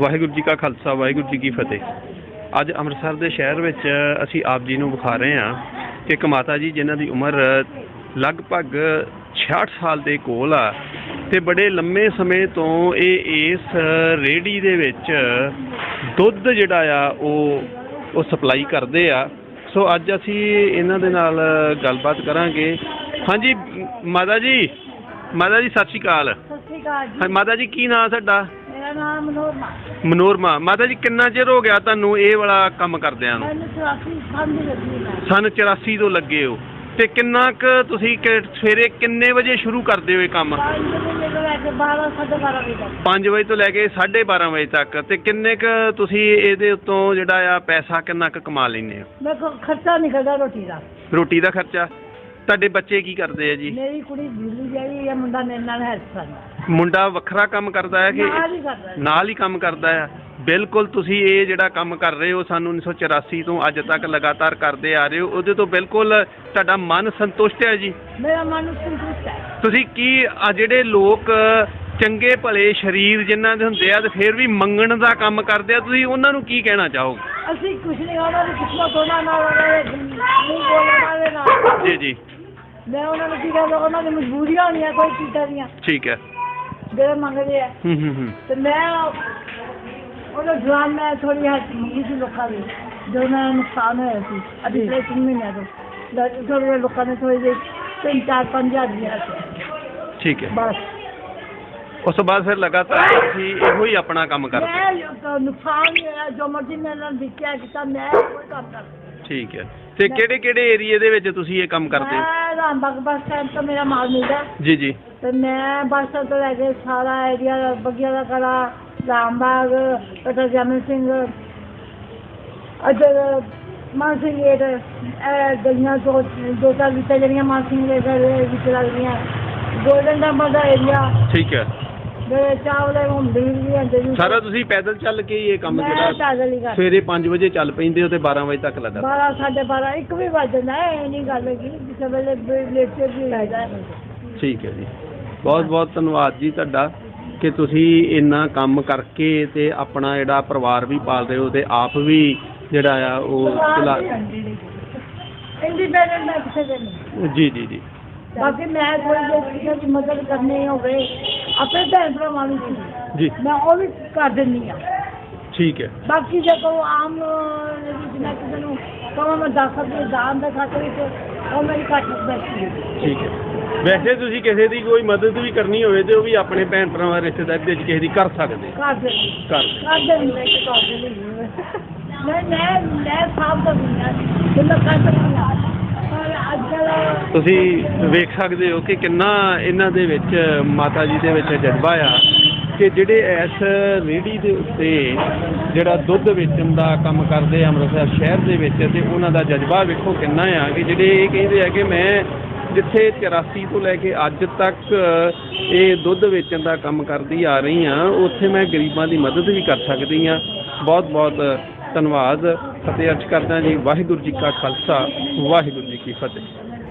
ਵਾਹਿਗੁਰੂ ਜੀ ਕਾ ਖਾਲਸਾ ਵਾਹਿਗੁਰੂ ਜੀ ਕੀ ਫਤਿਹ। ਅੱਜ ਅੰਮ੍ਰਿਤਸਰ ਦੇ ਸ਼ਹਿਰ ਵਿੱਚ ਅਸੀਂ ਆਪ ਜੀ ਨੂੰ ਵਿਖਾ ਰਹੇ ਹਾਂ ਕਿ ਇੱਕ ਮਾਤਾ ਜੀ ਜਿਨ੍ਹਾਂ ਦੀ ਉਮਰ ਲਗਭਗ 66 ਸਾਲ ਦੇ ਕੋਲ ਆ ਤੇ ਬੜੇ ਲੰਮੇ ਸਮੇਂ ਤੋਂ ਇਹ ਇਸ ਰੇੜੀ ਦੇ ਵਿੱਚ ਦੁੱਧ ਜਿਹੜਾ ਆ ਉਹ ਉਹ ਸਪਲਾਈ ਕਰਦੇ ਆ। ਸੋ ਅੱਜ ਅਸੀਂ ਇਹਨਾਂ ਦੇ ਨਾਲ ਗੱਲਬਾਤ ਕਰਾਂਗੇ। ਹਾਂਜੀ ਮਾਤਾ ਜੀ। ਮਾਤਾ ਜੀ ਸਤਿ ਸ਼੍ਰੀ ਅਕਾਲ। ਸਤਿ ਸ਼੍ਰੀ ਅਕਾਲ ਜੀ। ਮਾਤਾ ਜੀ ਕੀ ਨਾਂ ਤੁਹਾਡਾ? ਨਾਮ ਮਨੋਰਮਾ। ਮਨੋਰਮਾ। ਮਾਤਾ ਜੀ ਕਿੰਨਾ ਚਿਰ ਹੋ ਗਿਆ ਤੁਹਾਨੂੰ ਇਹ ਵਾਲਾ ਕੰਮ ਕਰਦਿਆਂ ਨੂੰ? ਮੈਨੂੰ ਚੁਰਾਸੀ ਸਮਝ ਲੱਗੀ ਮੈਂ ਸਨ 84 ਤੋਂ ਲੱਗੇ ਹੋ। ਤੇ ਕਿੰਨਾ ਕੁ ਤੁਸੀਂ ਕਿ ਸਵੇਰੇ ਕਿੰਨੇ ਵਜੇ ਸ਼ੁਰੂ ਕਰਦੇ ਹੋ ਇਹ ਕੰਮ? ਪੰਜ ਵਜੇ ਤੋਂ ਲੈ ਕੇ 12 ਸਾਢੇ 12 ਵਜੇ ਤੱਕ। 5 ਵਜੇ ਤੋਂ ਲੈ ਕੇ 12:30 ਵਜੇ ਤੱਕ। ਤੇ ਕਿੰਨੇ ਕੁ ਤੁਸੀਂ ਇਹਦੇ ਉੱਤੋਂ ਜਿਹੜਾ ਆ ਪੈਸਾ ਕਿੰਨਾ ਕੁ ਕਮਾ ਲੈਂਦੇ ਹੋ? ਮੇਰੇ ਕੋਲ ਖਰਚਾ ਨਿਕਲਦਾ ਰੋਟੀ ਦਾ। ਰੋਟੀ ਦਾ ਖਰਚਾ। ਤੁਹਾਡੇ ਬੱਚੇ ਕੀ ਕਰਦੇ ਆ ਜੀ? ਮੇਰੀ ਕੁੜੀ ਦਿੱਲੀ ਗਈ ਹੈ ਮੁੰਡਾ ਮੇਰੇ ਨਾਲ ਹੈਲਪ ਕਰਦਾ। ਮੁੰਡਾ ਵੱਖਰਾ ਕੰਮ ਕਰਦਾ ਹੈ ਕਿ ਨਾਲ ਹੀ ਕਰਦਾ ਹੈ। ਨਾਲ ਹੀ ਕੰਮ ਕਰਦਾ ਆ ਬਿਲਕੁਲ ਤੁਸੀਂ ਇਹ ਜਿਹੜਾ ਕੰਮ ਕਰ ਰਹੇ ਹੋ ਸਾਨੂੰ 1984 ਤੋਂ ਅੱਜ ਤੱਕ ਲਗਾਤਾਰ ਕਰਦੇ ਆ ਰਹੇ ਹੋ ਉਹਦੇ ਤੋਂ ਬਿਲਕੁਲ ਤੁਹਾਡਾ ਮਨ ਸੰਤੁਸ਼ਟ ਹੈ ਜੀ? ਮੇਰਾ ਮਨ ਸੰਤੁਸ਼ਟ ਹੈ। ਤੁਸੀਂ ਕੀ ਆ ਜਿਹੜੇ ਲੋਕ ਚੰਗੇ ਭਲੇ ਸਰੀਰ ਜਿਨ੍ਹਾਂ ਦੇ ਹੁੰਦੇ ਆ ਤੇ ਫਿਰ ਵੀ ਮੰਗਣ ਦਾ ਕੰਮ ਕਰਦੇ ਆ ਤੁਸੀਂ ਉਹਨਾਂ ਨੂੰ ਕੀ ਕਹਿਣਾ ਚਾਹੋਗੇ? ਅਸੀਂ ਕੁਛ ਨਹੀਂ ਉਹਨਾਂ ਦੀ ਕਿਸਮਤ ਉਹਨਾਂ ਨਾਲ ਉਹਨਾਂ ਦੇ ਨਹੀਂ ਬੋਲਣਾ ਨਾਲ। ਜੀ ਜੀ। ਮੈਂ ਉਹਨਾਂ ਨੂੰ ਕੀ ਕਹਿੰਦਾ ਉਹਨਾਂ ਦੀ ਮਜਬੂਰੀਆਂ ਹੋਣੀਆਂ ਕੋਈ ਚੀਜ਼ਾਂ ਦੀਆਂ। ਠੀਕ ਹੈ। ਜਿਹੜੇ ਮੰਗਦੇ ਆ। ਹੂੰ ਹੂੰ ਹੂੰ। ਤੇ ਮੈਂ ਉਹਦਾ ਜਵਾਨ ਮੈਂ ਥੋੜੀ ਹੱਥ ਮੰਗੀ ਸੀ ਲੋਕਾਂ ਦੀ। ਜੋ ਉਹਨਾਂ ਦਾ ਨੁਕਸਾਨ ਹੋਇਆ ਸੀ ਅਭੀ ਪਿਛਲੇ ਤਿੰਨ ਮਹੀਨਿਆਂ ਤੋਂ। ਥੋੜ੍ਹੇ ਜਿਹੇ ਲੋਕਾਂ ਨੇ ਥੋੜੀ ਜਿਹੀ ਤਿੰਨ ਚਾਰ ਪੰਜ ਹਜ਼ਾਰ ਦੀਆਂ ਠੀਕ ਹੈ। ਬਸ। ਉਸ ਤੋਂ ਬਾਅਦ ਫਿਰ ਲਗਾਤਾਰ ਤੁਸੀਂ ਇਹੋ ਹੀ ਆਪਣਾ ਕੰਮ ਕਰਦੇ। ਮੈਂ ਨੁਕਸਾਨ ਹੋਇਆ ਜੋ ਮਰਜ਼ੀ ਮੈਂ ਇਹਨਾਂ ਨੂੰ ਦਿੱਤਾ ਕੀਤਾ ਮੈਂ ਕੋਈ ਕੰਮ ਕਰ ਠੀਕ ਹੈ। ਤੇ ਕਿਹੜੇ ਕਿਹੜੇ ਏਰੀਏ ਦੇ ਵਿੱਚ ਤੁਸੀਂ ਇਹ ਕੰਮ ਕਰਦੇ ਹੋ? ਮੈਂ ਰਾਮਬਾਗ ਬੱਸ ਸਟੈਂਡ ਤੋਂ ਮੇਰਾ ਮਾਲ ਮਿਲਦਾ ਹੈ। ਜੀ ਜੀ। ਤੇ ਮੈਂ ਬੱਸ ਸਟੈਂਡ ਤੋਂ ਲੈ ਕੇ ਸਾਰਾ ਏਰੀਆ ਬੱਗੀਆਂ ਦਾ ਕਲਾ ਰਾਮਬਾਗ ਪਟਾ ਜਮਨ ਸਿੰਘ ਅਦਰ ਮਾਨ ਸਿੰਘ ਗੇਟ ਇਹ ਗਲੀਆਂ ਦੋ ਦੋ ਚਾਰ ਵਿੱਚਾਂ ਜਿਹੜੀਆਂ ਮਾਨ ਸਿੰਘ ਗੇਟ ਦੇ ਵਿੱਚ ਲੱਗਦੀਆਂ। ਗੋਲਡਨ ਟੈਂਪਲ ਦਾ ਏਰੀਆ ਠੀਕ ਹੈ। ਚਾਵਲੇ ਹੁੰਦੇ ਵੀ ਹੁੰਦੇ ਸਾਰਾ ਤੁਸੀਂ ਪੈਦਲ ਚੱਲ ਕੇ ਹੀ ਇਹ ਕੰਮ ਮੈਂ ਜਿਹੜਾ ਪੈਦਲ ਹੀ ਕਰ ਸਵੇਰੇ 5 ਵਜੇ ਚੱਲ ਪੈਂਦੇ ਹੋ ਤੇ 12 ਵਜੇ ਤੱਕ ਲਗਾਤਾਰ 12 ਸਾਢੇ 12 ਇੱਕ ਵੀ ਵੱਜ ਜਾਂਦਾ ਹੈ ਇਹ ਨਹੀਂ ਗੱਲ ਹੈਗੀ ਕਿਸੇ ਵੇਲੇ ਲੇਟ ਕੇ ਵੀ ਜਾਏ। ਠੀਕ ਹੈ ਜੀ। ਬਹੁਤ ਬਹੁਤ ਧੰਨਵਾਦ ਜੀ ਤੁਹਾਡਾ ਕਿ ਤੁਸੀਂ ਇੰਨਾ ਕੰਮ ਕਰਕੇ ਤੇ ਆਪਣਾ ਜਿਹੜਾ ਪਰਿਵਾਰ ਵੀ ਪਾਲ ਰਹੇ ਹੋ ਤੇ ਆਪ ਵੀ ਜਿਹੜਾ ਆ ਉਹ ਚਲਾ ਇੰਡੀਪੈਂਡੈਂਟ ਮੈਂ ਕਿਸੇ ਦੇ ਨਹੀਂ। ਜੀ ਜੀ ਜੀ। ਬਾਕੀ ਮੈਂ ਕੋਈ ਜੇ ਕਿਸੇ ਦੀ ਮਦਦ ਕਰਨੀ ਹੋਵੇ ਆਪਣੇ ਭੈਣ ਭਰਾਵਾਂ ਨੂੰ ਸੀ। ਜੀ। ਮੈਂ ਉਹ ਵੀ ਕਰ ਦਿੰਦੀ ਆ ਠੀਕ ਹੈ। ਬਾਕੀ ਜੇ ਕੋਈ ਆਮ ਮੈਂ ਕਿਸੇ ਨੂੰ ਕਹਾਂ ਮੈਂ ਦੱਸ ਸਕਦੀ ਦਾਨ ਦੇ ਖਾਤੇ ਵਿੱਚ ਉਹ ਮੇਰੀ ਘੱਟ ਬੈਠੀ ਹੈ ਠੀਕ ਹੈ। ਵੈਸੇ ਤੁਸੀਂ ਕਿਸੇ ਦੀ ਕੋਈ ਮਦਦ ਵੀ ਕਰਨੀ ਹੋਵੇ ਤੇ ਉਹ ਵੀ ਆਪਣੇ ਭੈਣ ਭਰਾਵਾਂ ਰਿਸ਼ਤੇਦਾਰ ਵਿੱਚ ਕਿਸੇ ਦੀ ਕਰ ਸਕਦੇ। ਕਰ ਦਿੰਦੀ ਕਰ। ਕਰ ਦਿੰਦੀ ਮੈਂ ਕਿ ਕਰ ਦਿੰਦੀ ਮੈਂ ਮੈਂ ਮੈਂ ਸਾਫ਼ ਕਰ ਦਿੰਦੀ ਹਾਂ। ਜਿੰਨਾ ਕਰ ਸਕਦੀ ਹਾਂ। ਤੁਸੀਂ ਵੇਖ ਸਕਦੇ ਹੋ ਕਿ ਕਿੰਨਾ ਇਹਨਾਂ ਦੇ ਵਿੱਚ, ਮਾਤਾ ਜੀ ਦੇ ਵਿੱਚ ਜਜ਼ਬਾ ਆ ਕਿ ਜਿਹੜੇ ਇਸ ਰੇੜੀ ਦੇ ਉੱਤੇ ਜਿਹੜਾ ਦੁੱਧ ਵੇਚਣ ਦਾ ਕੰਮ ਕਰਦੇ ਆ ਅੰਮ੍ਰਿਤਸਰ ਸ਼ਹਿਰ ਦੇ ਵਿੱਚ ਤੇ ਉਹਨਾਂ ਦਾ ਜਜ਼ਬਾ ਵੇਖੋ ਕਿੰਨਾ ਆ ਕਿ ਜਿਹੜੇ ਇਹ ਕਹਿੰਦੇ ਆ ਕਿ ਮੈਂ ਜਿੱਥੇ 84 ਤੋਂ ਲੈ ਕੇ ਅੱਜ ਤੱਕ ਇਹ ਦੁੱਧ ਵੇਚਣ ਦਾ ਕੰਮ ਕਰਦੀ ਆ ਰਹੀ ਆ, ਉੱਥੇ ਮੈਂ ਗਰੀਬਾਂ ਦੀ ਮਦਦ ਵੀ ਕਰ ਸਕਦੀ ਆ। ਬਹੁਤ ਬਹੁਤ ਧੰਨਵਾਦ। ਅਤੇ ਅਰਜ਼ ਕਰਦਾ ਜੀ, ਵਾਹਿਗੁਰੂ ਜੀ ਕਾ ਖਾਲਸਾ, ਵਾਹਿਗੁਰੂ ਜੀ ਕੀ ਫਤਿਹ।